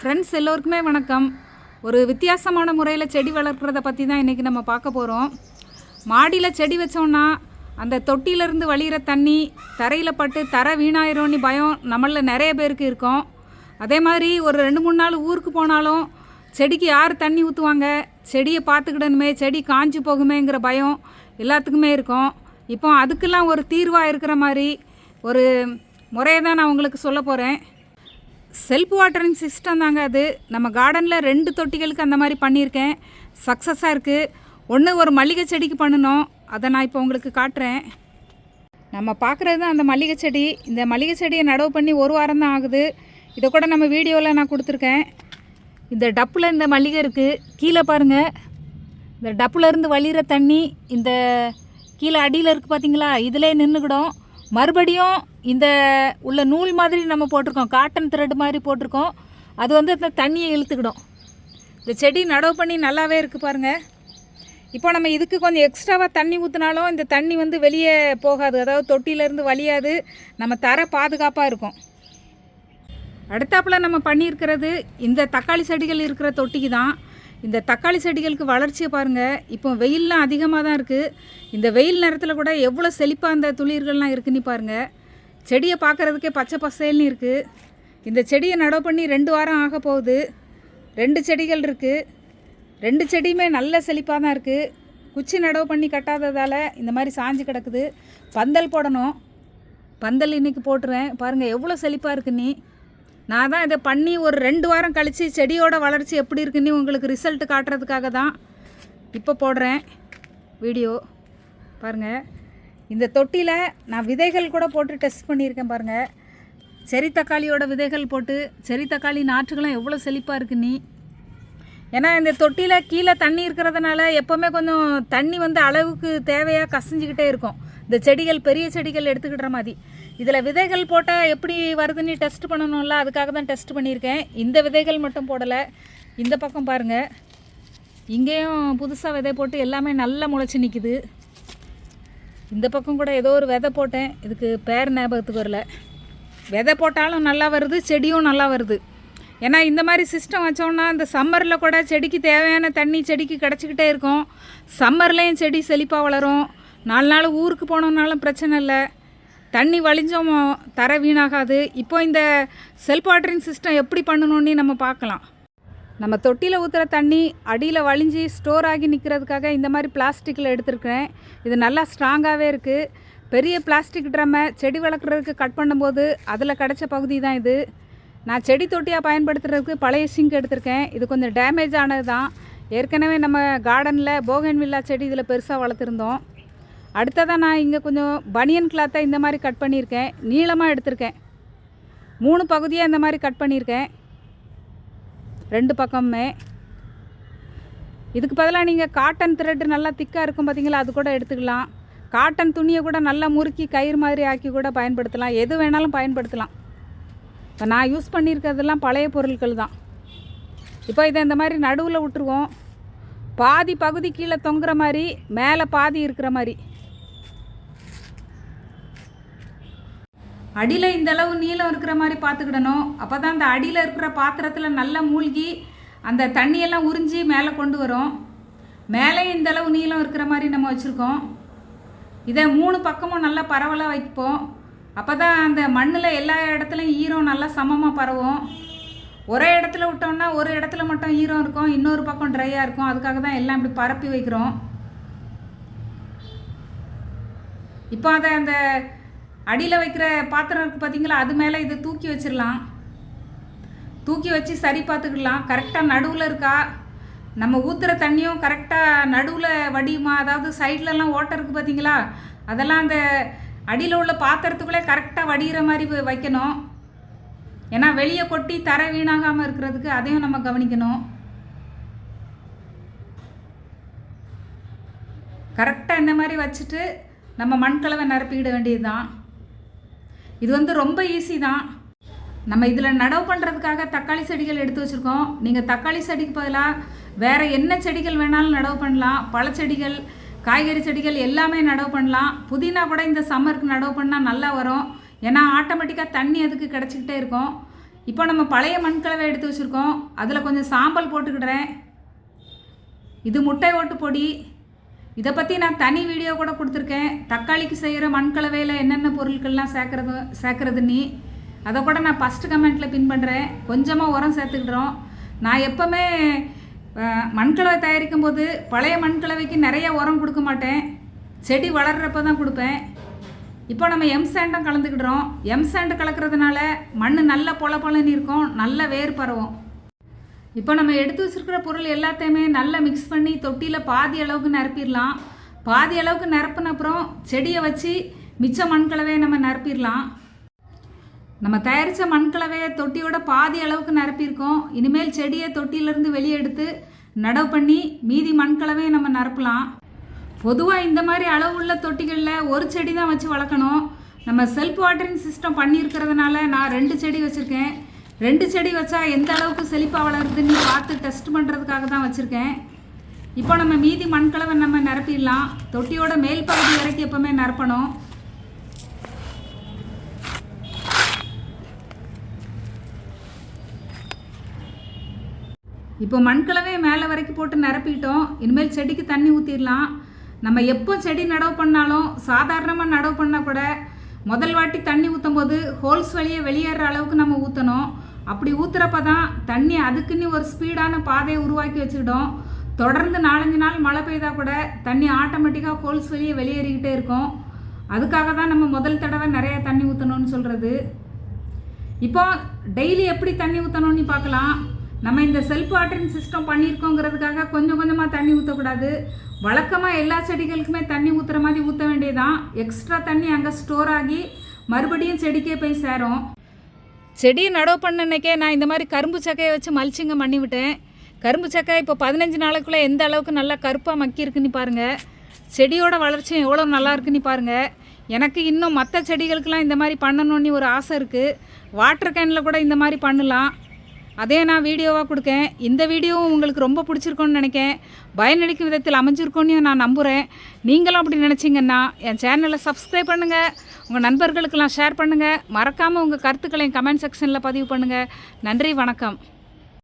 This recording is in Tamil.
ஃப்ரெண்ட்ஸ் எல்லோருக்குமே வணக்கம். ஒரு வித்தியாசமான முறையில் செடி வளர்க்குறத பற்றி தான் இன்றைக்கி நம்ம பார்க்க போகிறோம் மாடியில் செடி வச்சோன்னா அந்த தொட்டியிலேருந்து வழிகிற தண்ணி தரையில் பட்டு தரை வீணாயிரும்னு பயம் நம்மளில் நிறைய பேருக்கு இருக்கும். அதே மாதிரி ஒரு ரெண்டு மூணு நாள் ஊருக்கு போனாலும் செடிக்கு யார் தண்ணி ஊற்றுவாங்க செடியை பார்த்துக்கிடணுமே செடி காஞ்சு போகுமேங்கிற பயம் எல்லாத்துக்குமே இருக்கும். இப்போ அதுக்கெல்லாம் ஒரு தீர்வாக இருக்கிற மாதிரி ஒரு முறையை தான் நான் உங்களுக்கு சொல்ல போகிறேன் செல்ஃப் வாட்டரிங் சிஸ்டம் தாங்க அது. நம்ம கார்டனில் ரெண்டு தொட்டிகளுக்கு அந்த மாதிரி பண்ணியிருக்கேன். சக்ஸஸாக இருக்குது ஒன்று ஒரு மல்லிகை செடிக்கு பண்ணணும் அதை நான் இப்போ உங்களுக்கு காட்டுறேன். நம்ம பார்க்குறது தான் அந்த மல்லிகை செடி. இந்த மல்லிகை செடியை நடவு பண்ணி ஒரு வாரம் தான் ஆகுது. இதை கூட நம்ம வீடியோவில் நான் கொடுத்துருக்கேன். இந்த டப்பில் இந்த மல்லிகை இருக்குது கீழே பாருங்கள் இந்த டப்புல இருந்து தண்ணி இந்த கீழே அடியில் இருக்குது பார்த்தீங்களா இதிலே நின்றுக்கிடும் மறுபடியும் இந்த உள்ள நூல் மாதிரி நம்ம போட்டிருக்கோம் காட்டன் த்ரெட் மாதிரி போட்டிருக்கோம். அது வந்து இந்த தண்ணியை இழுத்துக்கிடும். இந்த செடி நடவு பண்ணி நல்லாவே இருக்குது பாருங்கள் இப்போ நம்ம இதுக்கு கொஞ்சம் எக்ஸ்ட்ராவாக தண்ணி ஊற்றினாலும் இந்த தண்ணி வந்து வெளியே போகாது. அதாவது தொட்டியிலேருந்து வழியாது. நம்ம தர பாதுகாப்பாக இருக்கும். அடுத்தாப்பில் நம்ம பண்ணியிருக்கிறது இந்த தக்காளி செடிகள் இருக்கிற தொட்டிக்கு தான். இந்த தக்காளி செடிகளுக்கு வளர்ச்சியை பாருங்கள் இப்போ வெயிலெலாம் அதிகமாக தான் இருக்குது இந்த வெயில் நேரத்தில் கூட எவ்வளோ செழிப்பாக அந்த துளிர்கள்லாம் இருக்குன்னு பாருங்கள் செடியை பார்க்குறதுக்கே பச்சை பசேல்னு இருக்குது இந்த செடியை நடவு பண்ணி ரெண்டு வாரம் ஆக போகுது. ரெண்டு செடிகள் இருக்குது ரெண்டு செடியுமே நல்ல செழிப்பாக தான் இருக்குது குச்சி நடவு பண்ணி கட்டாததால் இந்த மாதிரி சாஞ்சு கிடக்குது. பந்தல் போடணும். பந்தல் இன்றைக்கி போட்டுருவேன் பாருங்கள் எவ்வளோ செழிப்பாக இருக்கு நீ. நான் தான் இதை பண்ணி ஒரு ரெண்டு வாரம் கழித்து செடியோட வளர்ச்சி எப்படி இருக்குன்னு உங்களுக்கு ரிசல்ட் காட்டுறதுக்காக தான் இப்போ போடுறேன் வீடியோ. பாருங்கள் இந்த தொட்டியில் நான் விதைகள் கூட போட்டு டெஸ்ட் பண்ணியிருக்கேன் பாருங்கள் செரி தக்காளியோட விதைகள் போட்டு செரி தக்காளி நாற்றுகளும் எவ்வளோ செழிப்பாக இருக்கு நீ. ஏன்னா இந்த தொட்டியில் கீழே தண்ணி இருக்கிறதுனால எப்போவுமே கொஞ்சம் தண்ணி வந்து அளவுக்கு தேவையாக கசிஞ்சுக்கிட்டே இருக்கும். இந்த செடிகள் பெரிய செடிகள் எடுத்துக்கிடுற மாதிரி. இதில் விதைகள் போட்டால் எப்படி வருதுன்னு டெஸ்ட் பண்ணணும்ல அதுக்காக தான் டெஸ்ட் பண்ணியிருக்கேன். இந்த விதைகள் மட்டும் போடலை. இந்த பக்கம் பாருங்கள் இங்கேயும் புதுசாக விதை போட்டு எல்லாமே நல்லா முளைச்சி நிற்கிது இந்த பக்கம் கூட ஏதோ ஒரு விதை போட்டேன். இதுக்கு பேர் ஞாபகத்துக்கு வரல. விதை போட்டாலும் நல்லா வருது செடியும் நல்லா வருது. ஏன்னா இந்த மாதிரி சிஸ்டம் வச்சோம்னா இந்த சம்மரில் கூட செடிக்கு தேவையான தண்ணி செடிக்கு கிடச்சிக்கிட்டே இருக்கும். சம்மர்லேயும் செடி செழிப்பாக வளரும். நாலு நாள் ஊருக்கு போனோம்னாலும் பிரச்சனை இல்லை. தண்ணி வழிஞ்சோம் தர வீணாகாது. இப்போ இந்த செல்ஃப் வாட்டரிங் சிஸ்டம் எப்படி பண்ணணும்னு நம்ம பார்க்கலாம். நம்ம தொட்டியில் ஊற்றுற தண்ணி அடியில் வழிஞ்சி ஸ்டோர் ஆகி நிற்கிறதுக்காக இந்த மாதிரி பிளாஸ்டிக்கில் எடுத்துருக்கிறேன். இது நல்லா ஸ்ட்ராங்காகவே இருக்குது பெரிய பிளாஸ்டிக் ட்ரம்மை செடி வளர்க்குறதுக்கு கட் பண்ணும்போது அதில் கிடச்ச பகுதி தான் இது. நான் செடி தொட்டியாக பயன்படுத்துறதுக்கு பழைய சிங்க் எடுத்திருக்கேன். இது கொஞ்சம் டேமேஜ் ஆனது தான். ஏற்கனவே நம்ம கார்டனில் போகன் வில்லா செடி இதில் பெருசாக வளர்த்துருந்தோம். அடுத்ததாக நான் இங்கே கொஞ்சம் பனியன் கிளாத்தை இந்த மாதிரி கட் பண்ணியிருக்கேன். நீளமாக எடுத்திருக்கேன். மூணு பகுதியாக இந்த மாதிரி கட் பண்ணியிருக்கேன். ரெண்டு பக்கமுமே இதுக்கு பதிலாக நீங்கள் காட்டன் த்ரெட்டு நல்லா திக்காக இருக்கும் பார்த்தீங்களா அது கூட எடுத்துக்கலாம். காட்டன் துணியை கூட நல்லா முறுக்கி கயிறு மாதிரி ஆக்கி கூட பயன்படுத்தலாம். எது வேணாலும் பயன்படுத்தலாம். இப்போ நான் யூஸ் பண்ணியிருக்கிறதெல்லாம் பழைய பொருட்கள் தான். இப்போ இதை இந்த மாதிரி நடுவில் விட்டுருவோம். பாதி பகுதி கீழே தொங்குற மாதிரி மேலே பாதி இருக்கிற மாதிரி. அடியில் இந்தளவு நீளம் இருக்கிற மாதிரி பார்த்துக்கிடணும். அப்போ தான் அந்த அடியில் இருக்கிற பாத்திரத்தில் நல்லா மூழ்கி அந்த தண்ணியெல்லாம் உறிஞ்சி மேலே கொண்டு வரும். மேலே இந்தளவு நீளம் இருக்கிற மாதிரி நம்ம வச்சுருக்கோம். இதை மூணு பக்கமும் நல்லா பரவலாக வைப்போம். அப்போ தான் அந்த மண்ணில் எல்லா இடத்துலையும் ஈரம் நல்லா சமமாக பரவும். ஒரே இடத்துல விட்டோம்னா ஒரு இடத்துல மட்டும் ஈரம் இருக்கும். இன்னொரு பக்கம் ட்ரையாக இருக்கும். அதுக்காக தான் எல்லாம் இப்படி பரப்பி வைக்கிறோம். இப்போ அதை அந்த அடியில் வைக்கிற பாத்திரம் இருக்குது பார்த்தீங்களா அது மேலே இதை தூக்கி வச்சிடலாம் தூக்கி வச்சு சரி பார்த்துக்கிடலாம் கரெக்டாக நடுவில் இருக்கா? நம்ம ஊற்றுற தண்ணியும் கரெக்டாக நடுவில் வடியுமா? அதாவது சைட்லலாம் ஓட்டை இருக்குது பார்த்தீங்களா அதெல்லாம் அந்த அடியில் உள்ள பாத்திரத்துக்குள்ளே கரெக்டாக வடிகிற மாதிரி வைக்கணும். ஏன்னா வெளியே கொட்டி தர வீணாகாமல் இருக்கிறதுக்கு அதையும் நம்ம கவனிக்கணும். கரெக்டாக இந்த மாதிரி வச்சுட்டு நம்ம மண்கலவை நிரப்பிக்கிட வேண்டியது தான் இது வந்து ரொம்ப ஈஸி தான். நம்ம இதில் நடவு பண்ணுறதுக்காக தக்காளி செடிகள் எடுத்து வச்சுருக்கோம். நீங்கள் தக்காளி செடிக்கு பதிலாக வேறு என்ன செடிகள் வேணாலும் நடவு பண்ணலாம். பழச்செடிகள் காய்கறி செடிகள் எல்லாமே நடவு பண்ணலாம். புதினா கூட இந்த சம்மருக்கு நடவு பண்ணால் நல்லா வரும். ஏன்னா ஆட்டோமேட்டிக்காக தண்ணி அதுக்கு கிடச்சிக்கிட்டே இருக்கும். இப்போ நம்ம பழைய மண்கலவை எடுத்து வச்சுருக்கோம். அதில் கொஞ்சம் சாம்பல் போட்டுக்கிடுறேன். இது முட்டை ஓட்டு பொடி. இதை பற்றி நான் தனி வீடியோ கூட கொடுத்துருக்கேன். தக்காளிக்கு செய்கிற மண்கலவையில் என்னென்ன பொருட்கள்லாம் சேர்க்குறது சேர்க்குறதுன்னு அதை கூட நான் ஃபஸ்ட்டு கமெண்ட்டில் பின் பண்ணுறேன் கொஞ்சமாக உரம் சேர்த்துக்கிடுறோம். நான் எப்போவுமே மண்கலவை தயாரிக்கும் போது பழைய மண்கலவைக்கு நிறைய உரம் கொடுக்க மாட்டேன். செடி வளர்கிறப்ப தான் கொடுப்பேன். இப்போ நம்ம எம் சாண்டும் கலந்துக்கிடுறோம். எம் சாண்டு கலக்கிறதுனால மண் நல்ல பொல பொலன்னு இருக்கும். நல்ல வேர் பரவும். இப்போ நம்ம எடுத்து வச்சுருக்கிற பொருள் எல்லாத்தையுமே நல்லா மிக்ஸ் பண்ணி தொட்டியில் பாதி அளவுக்கு நிரப்பிடலாம். பாதி அளவுக்கு நிரப்பின அப்புறம் செடியை வச்சு மிச்ச மண்கலவையை நம்ம நிரப்பிடலாம். நம்ம தயாரித்த மண்கலவையை தொட்டியோட பாதி அளவுக்கு நிரப்பியிருக்கோம். இனிமேல் செடியை தொட்டியிலேருந்து வெளியே எடுத்து நடவு பண்ணி மீதி மண்கலவையை நம்ம நிரப்பலாம். பொதுவாக இந்த மாதிரி அளவு உள்ள தொட்டிகளில் ஒரு செடி தான் வச்சு வளர்க்கணும். நம்ம செல்ஃப் வாட்டரிங் சிஸ்டம் பண்ணியிருக்கிறதுனால நான் ரெண்டு செடி வச்சுருக்கேன். ரெண்டு செடி வச்சா எந்த அளவுக்கு செழிப்பாக வளருதுன்னு பார்த்து டெஸ்ட் பண்ணுறதுக்காக தான் வச்சுருக்கேன். இப்போ நம்ம மீதி மண்கலவை நம்ம நிரப்பிடலாம். தொட்டியோட மேல் பகுதி வரைக்கும் எப்போவுமே நிரப்பணும். இப்போ மண்கலவையை மேலே வரைக்கும் போட்டு நிரப்பிட்டோம். இனிமேல் செடிக்கு தண்ணி ஊற்றிடலாம் நம்ம எப்போ செடி நடவு பண்ணாலும் சாதாரணமாக நடவு பண்ணால் கூட முதல் வாட்டி தண்ணி ஊற்றும் போது ஹோல்ஸ் வழியே வெளியேற அளவுக்கு நம்ம ஊற்றணும் அப்படி ஊற்றுறப்ப தான் தண்ணி அதுக்குன்னு ஒரு ஸ்பீடான பாதையை உருவாக்கி வச்சுக்கிட்டோம். தொடர்ந்து நாலஞ்சு நாள் மழை பெய்தால் கூட தண்ணி ஆட்டோமேட்டிக்காக ஹோல்ஸ் வெளியே வெளியேறிக்கிட்டே இருக்கும். அதுக்காக தான் நம்ம முதல் தடவை நிறைய தண்ணி ஊற்றணும்னு சொல்கிறது இப்போ டெய்லி எப்படி தண்ணி ஊற்றணும்னு பார்க்கலாம். நம்ம இந்த செல்ஃப் வாட்டரிங் சிஸ்டம் பண்ணியிருக்கோங்கிறதுக்காக கொஞ்சம் கொஞ்சமாக தண்ணி ஊற்றக்கூடாது வழக்கமாக எல்லா செடிகளுக்குமே தண்ணி ஊற்றுற மாதிரி ஊற்ற வேண்டியதான் எக்ஸ்ட்ரா தண்ணி அங்கே ஸ்டோர் ஆகி மறுபடியும் செடிக்கே போய் சேரும். செடியை நடவு பண்ண அன்னைக்கே நான் இந்த மாதிரி கரும்பு சக்கையை வச்சு மல்ச்சிங்க பண்ணி விட்டேன். கரும்பு சக்கை இப்போ பதினஞ்சு நாளுக்குள்ளே எந்த அளவுக்கு நல்லா கருப்பாக மக்கி இருக்குன்னு பாருங்கள் செடியோட வளர்ச்சியும் எவ்வளோ நல்லா இருக்குன்னு பாருங்கள் எனக்கு இன்னும் மற்ற செடிகளுக்கெல்லாம் இந்த மாதிரி பண்ணணும்னு ஒரு ஆசை இருக்குது வாட்டர் கேனில் கூட இந்த மாதிரி பண்ணலாம். அதே நான் வீடியோவாக கொடுக்கேன். இந்த வீடியோவும் உங்களுக்கு ரொம்ப பிடிச்சிருக்கோன்னு நினைக்கேன். பயனளிக்கும் விதத்தில் அமைஞ்சிருக்கோன்னு நான் நம்புகிறேன் நீங்களும் அப்படி நினச்சிங்கன்னா என் சேனலை சப்ஸ்கிரைப் பண்ணுங்கள் உங்கள் நண்பர்களுக்கெல்லாம் ஷேர் பண்ணுங்கள் மறக்காமல் உங்கள் கருத்துக்களை கமெண்ட் செக்ஷனில் பதிவு பண்ணுங்கள் நன்றி வணக்கம்.